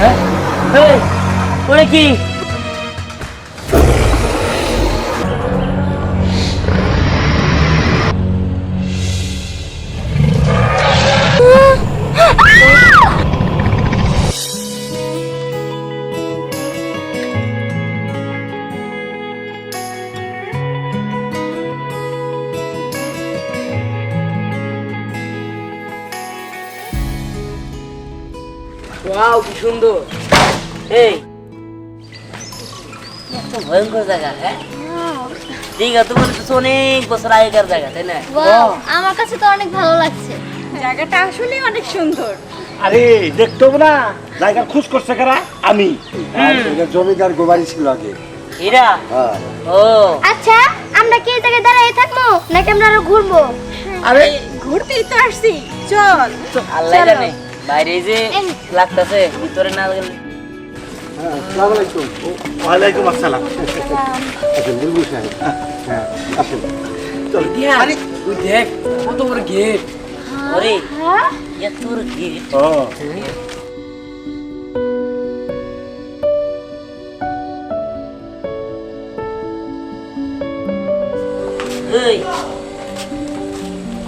হ্যাঁ এই, ওরে কি ওয়াও কি সুন্দর। এই। ভয়ঙ্কর জায়গা হ্যাঁ? দীঘা তো বলে অনেক বছর আগেকার জায়গা তাই না? আমার কাছে তো অনেক ভালো লাগছে। জায়গাটা আসলে অনেক সুন্দর। আরে দেখতে না জায়গার খোঁজ করছে কারা? আমি। জমিদার গোবারি ছিল আগে। এরা? হ্যাঁ। ও। আচ্ছা আমরা কি এই জায়গায় দাঁড়িয়ে থাকব নাকি আমরা আরও ঘুরবো? আরে। ঘুরতেই তো আসছি চল। আল্লাহ। জানে। বাইরে যে লাগতাছে ভিতরে না গেলে। হ্যাঁ আসসালামু আলাইকুম। ওয়ালাইকুম আসসালাম। আসেন বুলবুল সাহেব হ্যাঁ আসেন। আরে তুই দেখ কত বড় গেট। ওরে হ্যাঁ। এত বড় গেট। ও।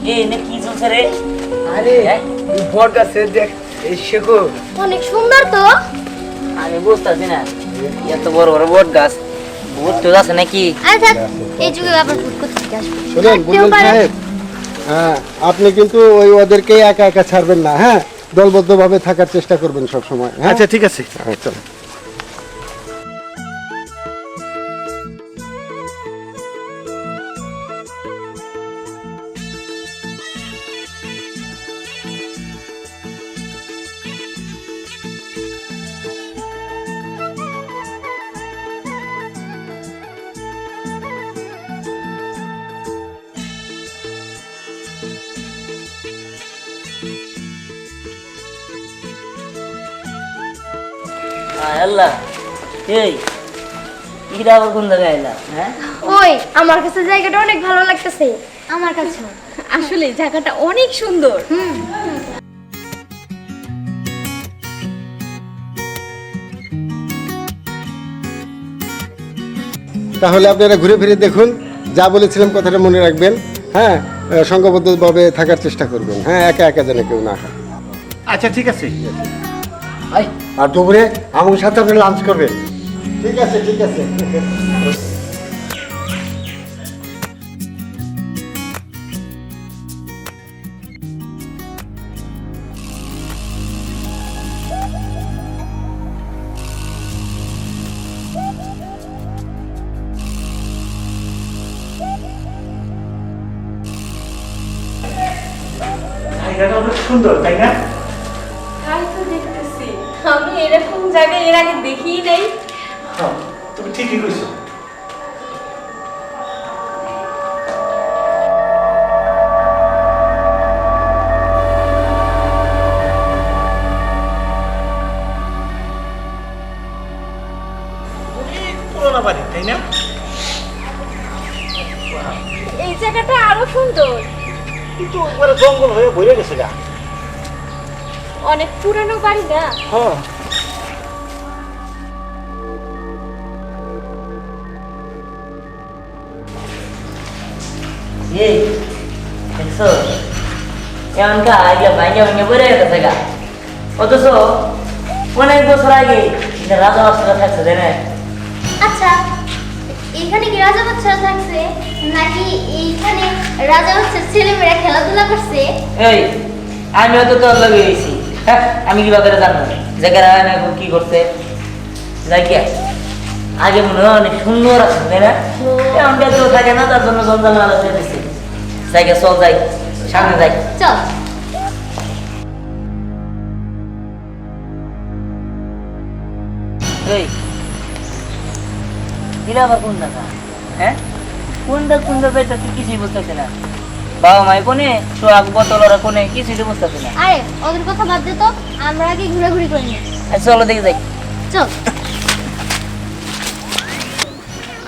কি রে? আরে হ্যাঁ? বট গাছে দেখ এই শেখো অনেক সুন্দর তো। আমি বুঝতেছি না এত বড় বড় বট গাছ ভূত টুত আছে নাকি? আচ্ছা এই যুগে আবার ভূত কোথা থেকে আসবে? শোনেন বুলবুল সাহেব হ্যাঁ আপনি কিন্তু ওই ওদেরকে একা একা ছাড়বেন না হ্যাঁ? দলবদ্ধভাবে থাকার চেষ্টা করবেন সব সময় হ্যাঁ? আচ্ছা ঠিক আছে। হ্যাঁ, চলো আল্লাহ। এই ইরা আবার কোন জায়গায় এলাম হ্যাঁ? ওই আমার কাছে জায়গাটা অনেক ভালো লাগতেছে। আমার কাছে আসলে জায়গাটা অনেক সুন্দর। হুম। তাহলে আপনারা ঘুরে ফিরে দেখুন যা বলেছিলাম কথাটা মনে রাখবেন হ্যাঁ সংঘবদ্ধভাবে থাকার চেষ্টা করবেন হ্যাঁ একা একা যেন কেউ না আচ্ছা ঠিক আছে। আর দুপুরে আমার সাথে আপনি লাঞ্চ করবে। ঠিক আছে ঠিক আছে। জায়গাটা অনেক সুন্দর তাই না? তাই তো আমি এরকম জায়গায় এর আগে দেখিই নাই। হ্যাঁ, তুমি ঠিকই কইছো। এই জায়গাটা আরও সুন্দর। কিন্তু জঙ্গল হয়ে ভরে গেছে গা। অনেক পুরানো বাড়ি না? হ্যাঁ। এই দেখছ? এমনকা আগে ভাঙ্গে ভাঙ্গে পড়ে গেছে গা। অথচ অনেক বছর আগে রাজা বাচ্চারা থাকছে তাই না? আচ্ছা এখানে কি রাজা বাচ্চারা থাকছে? নাকি এইখানে রাজা বাচ্চার ছেলেমেয়েরা খেলাধুলা করছে? এই আমি হয়তো তোর লগে গেছি হ্যাঁ আমি কি ব্যাপারে জানব? জায়গার এখন কি করছে। জায়গা আগে মনে হয় অনেক সুন্দর আছে তাই না? এমনটা কেউ থাকে না তার জন্য জঞ্জাল মালা করে দিচ্ছে জায়গা চল যাই। সামনে যাই। চল। এই এরা আবার কোন হ্যাঁ? কোনটা কোনটা বেটা তুই কিছুই বুঝতেছি না। বাবা মাই কোনে সোহাগ বোতল ওরা কোনে কিছুই তো বুঝতেছি না। আরে ওদের কথা বাদ দে তো আমরা আগে ঘোরাঘুরি করে নিই। আচ্ছা চলো দেখে যাই। চল।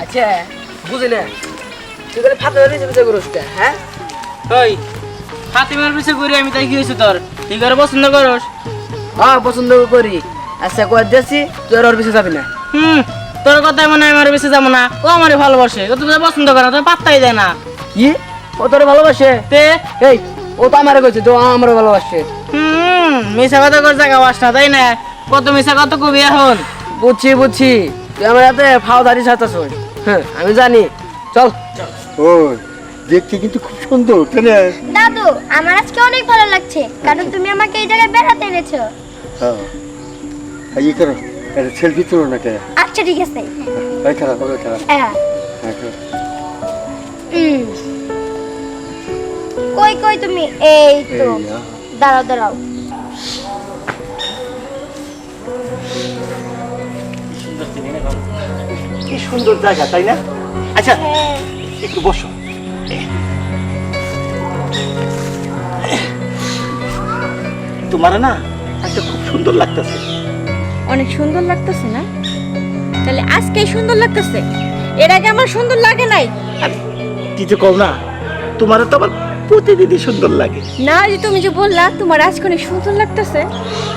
আচ্ছা বুঝি না। তুই করে ফাতে ধরে চেপে করস হ্যাঁ? ওই ফাতিমার পিছে করি আমি তাই কি হয়েছে তোর? তুই করে পছন্দ করস? হ্যাঁ পছন্দ করি। আচ্ছা কয়ে দিয়েছি তুই আর ওর পিছিয়ে যাবি না। হুম তোর কথাই মনে হয় আমার বেশি যাব না। ও আমারে ভালোবাসে। ও তুমি পছন্দ করে না তুমি পাত্তাই দেয় না। কি? ও তোরে ভালোবাসে? তে? এই ও তো আমারে কইছে তো আমারও ভালোবাসে। হুম মিশা কথা করে জায়গা বাস না তাই না? কত মিশা কত কবি এখন। বুঝছি বুঝছি। তুই আমার হাতে ফাও দাড়ি ছাড়তাছ হ্যাঁ আমি জানি। চল। ও দেখতে কিন্তু খুব সুন্দর তাই না? দাদু আমার আজকে অনেক ভালো লাগছে কারণ তুমি আমাকে এই জায়গায় বেড়াতে এনেছো। হ্যাঁ। আর ইয়ে করো একটা সেলফি তুলো না কে আচ্ছা ঠিক আছে। এই খারাপ হবে খারাপ হ্যাঁ। হ্যাঁ খারাপ। কই কই তুমি? এই তো। দাঁড়াও দাঁড়াও। কি সুন্দর জায়গা তাই না? আচ্ছা একটু বসো। তোমার না একটা খুব সুন্দর লাগতেছে। অনেক সুন্দর লাগতেছে না? তাহলে আজকে সুন্দর লাগতেছে? এর আগে আমার সুন্দর লাগে নাই। কিছু কও না তোমার তো আমার প্রতিদিনই সুন্দর লাগে। না যে তুমি যে বললা তোমার আজকে অনেক সুন্দর লাগতেছে।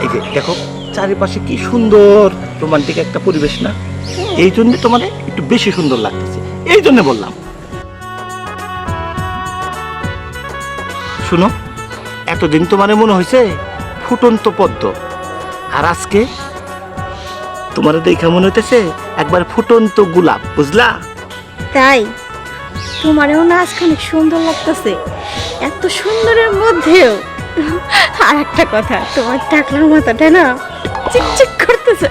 এই যে দেখো চারিপাশে কি সুন্দর রোমান্টিক একটা পরিবেশ না? এই জন্য তোমার একটু বেশি সুন্দর লাগতেছে। এই জন্য বললাম। শুনো এতদিন তোমার মনে হয়েছে ফুটন্ত পদ্ম। আর আজকে তোমার দেখা মনে হইতেছে একবার ফুটন্ত গোলাপ বুঝলা? তাই? তোমারও না আজকে অনেক সুন্দর লাগতেছে। এত সুন্দরের মধ্যেও আর একটা কথা, তোমার টাকলার মাথাটা না চিকচিক করতেছে।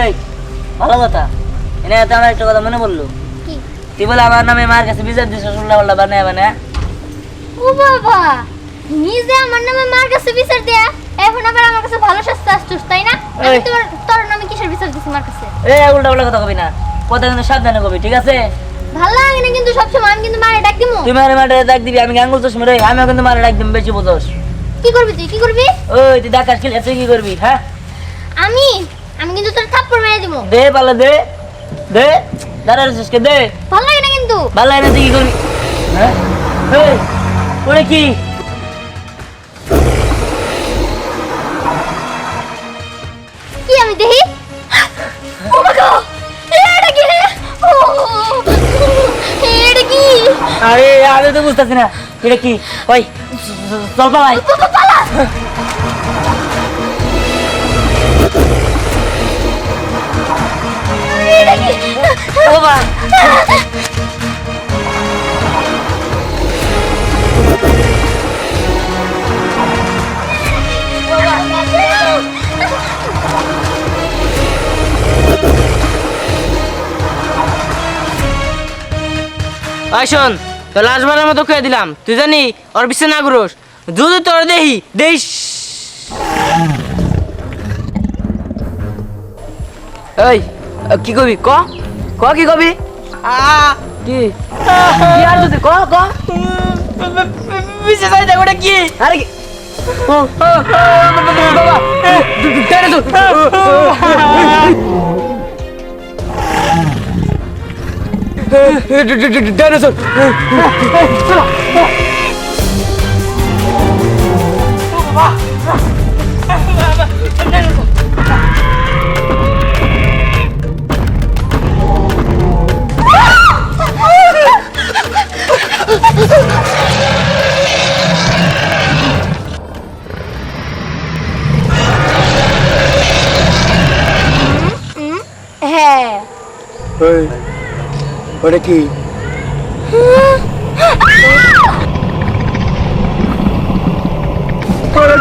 এই ভালো কথা। এনে তো আমার একটা কথা মনে পড়ল। তুই বলে আমার নামে মার কাছে বিচার দিস শুনলা বললা বানায় বানায় ও বাবা নিজে আমার নামে মার কাছে বিচার দেয়া? এখন আবার আমার কাছে ভালো শাস্তি আসছিস তাই না? আমি এই। তোর নামে কিসের বিচার দিছি মার কাছে? এ উল্টা উল্টা কথা কবি না। কথা কিন্তু সাবধানে কবি ঠিক আছে? ভালো লাগে না কিন্তু সবসময় আমি কিন্তু মারে ডাক দিমু। তুই মারে মারে ডাক দিবি আমি গাঙ্গুল চশমা রে আমিও কিন্তু মারে ডাক দিবি বেশি বোঝস। কি করবি তুই? কি করবি? ওই তুই ডাকাস খেলে তুই কি করবি হ্যাঁ? আমি আমি কিন্তু তোর থাপ্পড় মেরে দিমু দে পালা দে। দে। দাঁড়া রেছিস কে দে। ভালো লাগে না কিন্তু। ভালো লাগে না তুই কি করবি? হ্যাঁ? এই, ওরে কি? কি আমি দেখি? ও মা গো! এটা কি রে? ও এটা কি? আরে আমি তো বুঝতেছি না। এটা কি? ওই চল পালাই। পালা। শোন তো লাস্টবারের মতো খেয়ে দিলাম। তুই জানি ওর বিশ্বে না ঘুরোস। যদি তোর দেহি দেহিস এই, কি কবি, ক? ক কি কবি? কি? কি আর যদি ক ক? বিশ্বে যাই দেখ ওটা কি? আরে কি? ও, ও, ও, বাবা টেনে তো ডাইনোসর হ্যাঁ ওটা কি ওটা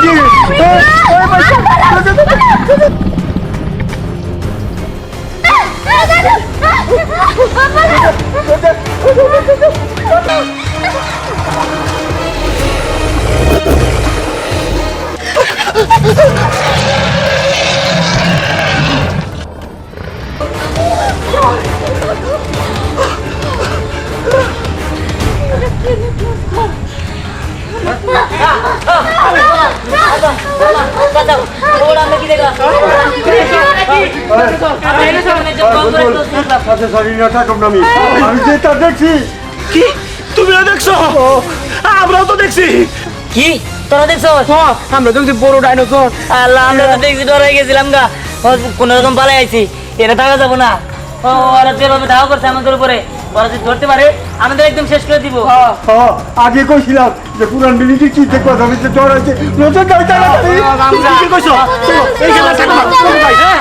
দেখছি কি? তুমি দেখছ? আমরাও তো দেখছি কি তোরা দেখছ আমরা দেখছি বড় ডাইনোসর। আল্লাহ আমরা তো দেখছি গেছিলাম গা। কোন রকম পালাই আইছি। এটা থাকা যাব না। ও ওরা যেভাবে ধাওয়া করছে আমাদের উপরে ওরা যদি ধরতে পারে আমাদের একদম শেষ করে দিব। আগে কইছিলাম যে পুরান বিলিটি কি দেখো আমি যে জ্বর আছে নজর দাও তাড়াতাড়ি কইছো? এই খেলা থাকো ভাই। হ্যাঁ